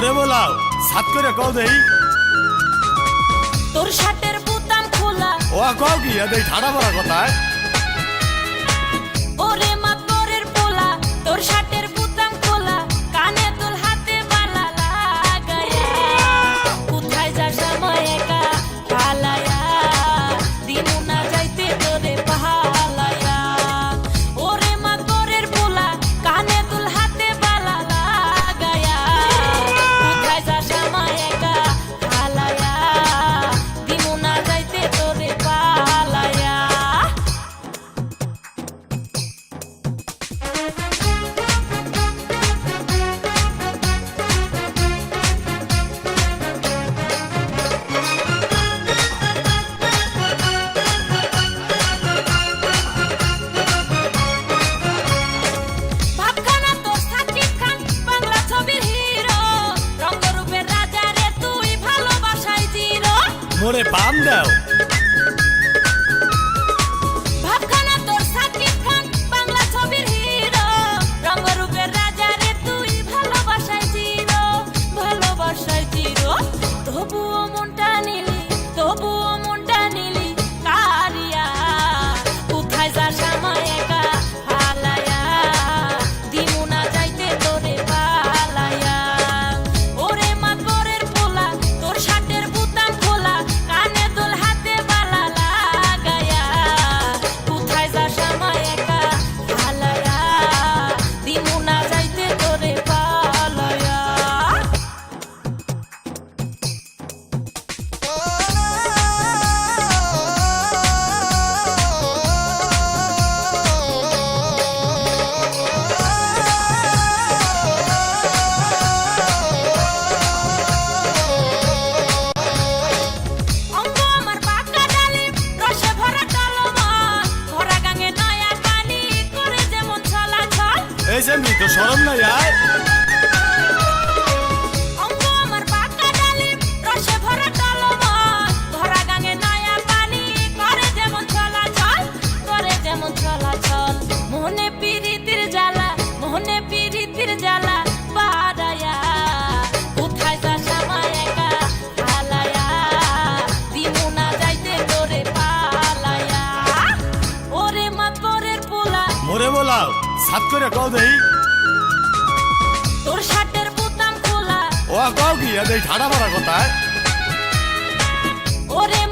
ওরে বলাও। সাত করে কও দেই। তোর শার্টের বোতাম খোলা। ও কও কি এই ঠাড়া বড় কথা মোরে পাম দাও। খাইছে মৃত সরম নাই আয় Moremos lá. সাত করে কও দেই। তোর শার্টের বোতাম খোলা। ও কও কি এই ঠাড়া ভরা কথা ওরে